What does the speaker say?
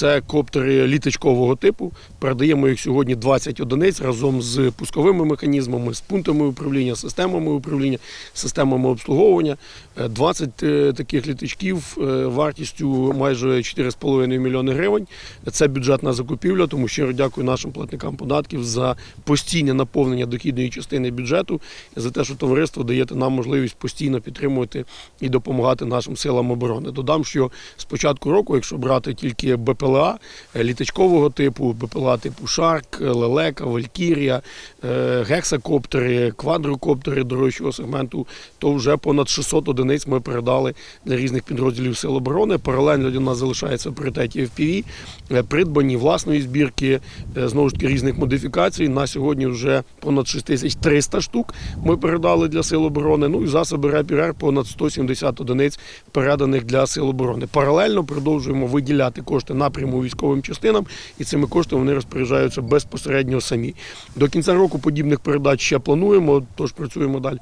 Це коптери літачкового типу. Передаємо їх сьогодні 20 одиниць разом з пусковими механізмами, з пунктами управління, системами управління, системами обслуговування. Е, 20 е, таких літачків е, вартістю майже 4,5 мільйони гривень. Це бюджетна закупівля, тому щиро дякую нашим платникам податків за постійне наповнення дохідної частини бюджету за те, що товариство даєте нам можливість постійно підтримувати і допомагати нашим силам оборони. Додам, що з початку року, якщо брати тільки БПЛА е, літачкового типу, БПЛА типу Шарк, е, Лелека, Валькірія, е, гексакоптери, квадрокоптери дорожчого сегменту, то вже понад 600 одиниць ми передали для різних підрозділів Сил оборони. Паралельно для нас залишається в пріоритеті FPV, придбані власної збірки, знову ж таки різних модифікацій. На сьогодні вже понад 6300 штук ми передали для Сил оборони. Ну і засоби РЕПІР понад 170 одиниць переданих для Сил оборони. Паралельно продовжуємо виділяти кошти напряму військовим частинам, і цими коштами вони розпоряджаються безпосередньо самі. До кінця року подібних передач ще плануємо, тож працюємо далі.